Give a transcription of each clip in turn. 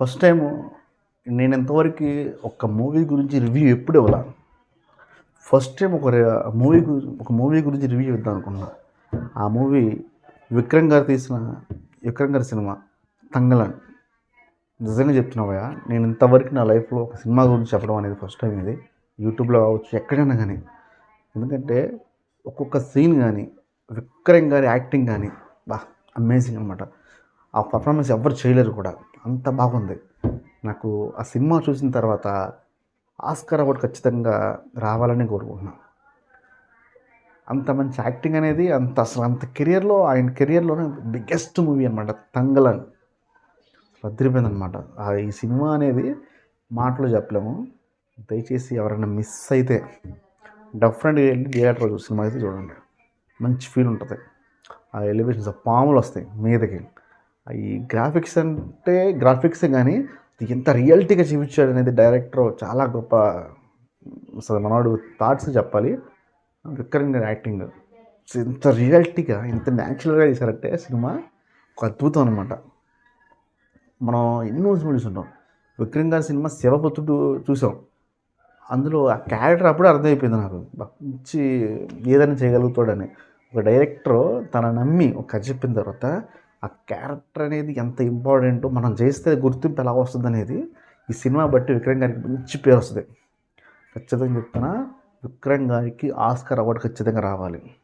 First time నేను ఇంతవరకు ఒక మూవీ గురించి రివ్యూ ఎప్పుడు ఇవ్వాల. ఫస్ట్ టైం ఒక మూవీ ఒక మూవీ గురించి రివ్యూ ఇద్దాం అనుకున్నా. ఆ మూవీ విక్రమ్ గారు తీసిన విక్రమ్ గారి సినిమా తంగలన్ నిజంగా చెప్తున్నావయ్యా నేను ఇంతవరకు నా లైఫ్లో ఒక సినిమా గురించి చెప్పడం అనేది ఫస్ట్ టైం ఇది. యూట్యూబ్లో కావచ్చు ఎక్కడైనా కానీ. ఎందుకంటే ఒక్కొక్క సీన్ కానీ విక్రమ్ గారి యాక్టింగ్ కానీ బా అమేజింగ్ అనమాట ఆ పర్ఫార్మెన్స్ ఎవరు చేయలేరు కూడా. అంత బాగుంది. నాకు ఆ సినిమా చూసిన తర్వాత ఆస్కార్ అవార్డు ఖచ్చితంగా రావాలని కోరుకుంటున్నాను అంత మంచి యాక్టింగ్ అనేది అంత అసలు అంత కెరియర్లో ఆయన కెరియర్లోనే బిగ్గెస్ట్ మూవీ అనమాట తంగలన్ అదిరిపోయింది అనమాట ఈ సినిమా అనేది మాటలు చెప్పలేము. దయచేసి ఎవరైనా మిస్ అయితే డెఫినెట్గా వెళ్ళి థియేటర్ సినిమా అయితే చూడండి. మంచి ఫీల్ ఉంటుంది. ఆ ఎలివేషన్స్ ఆ పాములు వస్తాయి మీదకి. ఈ గ్రాఫిక్స్ అంటే గ్రాఫిక్స్ కానీ ఎంత రియాలిటీగా చూపించాడు అనేది డైరెక్టర్ చాలా గొప్ప అసలు మనవాడు థాట్స్ చెప్పాలి. విక్రమ్ గారి యాక్టింగ్ ఇంత రియాలిటీగా ఇంత న్యాచురల్గా చేశారంటే సినిమా ఒక అద్భుతం అనమాట మనం ఎన్నో సినిమాలు ఉంటాం విక్రమ్ గారి సినిమా శివపుత్రుడు చూసాం. అందులో ఆ క్యారెక్టర్ అప్పుడే అర్థమైపోయింది నాకు. మంచి ఏదైనా చేయగలుగుతాడని. ఒక డైరెక్టర్ తన నమ్మి ఒక కథ చెప్పిన తర్వాత ఆ క్యారెక్టర్ అనేది ఎంత ఇంపార్టెంటో మనం చేస్తే గుర్తింపు ఎలా వస్తుంది అనేది ఈ సినిమా బట్టి విక్రమ్ గారికి మంచి పేరు వస్తుంది. ఖచ్చితంగా చెప్తున్నా విక్రమ్ గారికి ఆస్కర్ అవార్డు ఖచ్చితంగా రావాలి.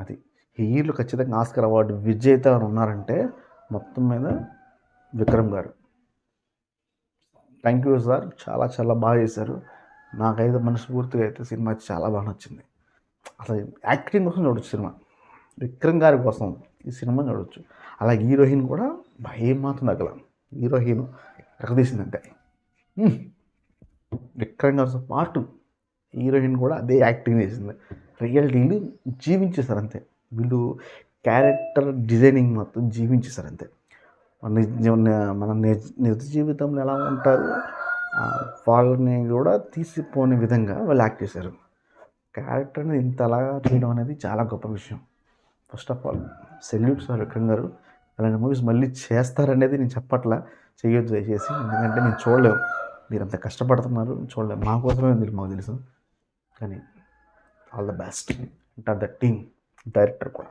అది హీరోలు ఖచ్చితంగా ఆస్కర్ అవార్డు విజేత అని ఉన్నారంటే మొత్తం మీద విక్రమ్ గారు. థ్యాంక్ యూ సార్ చాలా చాలా బాగా చేశారు. నాకైతే మనస్ఫూర్తిగా అయితే సినిమా చాలా బాగా నచ్చింది. అసలు యాక్టింగ్ కోసం చూడొచ్చు సినిమా. విక్రమ్ గారి కోసం ఈ సినిమా చూడొచ్చు అలా హీరోయిన్ కూడా భయం మాత్రం తగ్గల హీరోయిన్ ఎక్కదీసిందంటే విక్రమ్ గారితో పాటు హీరోయిన్ కూడా అదే యాక్టింగ్ చేసింది. రియాలిటీలు జీవించేశారు అంతే వీళ్ళు క్యారెక్టర్ డిజైనింగ్ మొత్తం జీవించేశారు అంతే మన నిజ మన నిజ నిజ జీవితంలో ఎలా ఉంటారు వాళ్ళని కూడా తీసిపోని విధంగా వాళ్ళు యాక్ట్ చేశారు. క్యారెక్టర్ని ఇంతలా చేయడం అనేది చాలా గొప్ప విషయం. First of all salute sir Vikram garu అలాంటి మూవీస్ మళ్ళీ చేస్తారనేది నేను చెప్పట్లా చేయొద్దు దయచేసి. ఎందుకంటే నేను చూడలేము మీరు అంత కష్టపడుతున్నారు చూడలేము మా కోసమే మీరు మాకు తెలుసు. కానీ ఆల్ ద బెస్ట్ అంటారు ద టీమ్ డైరెక్టర్ కూడా.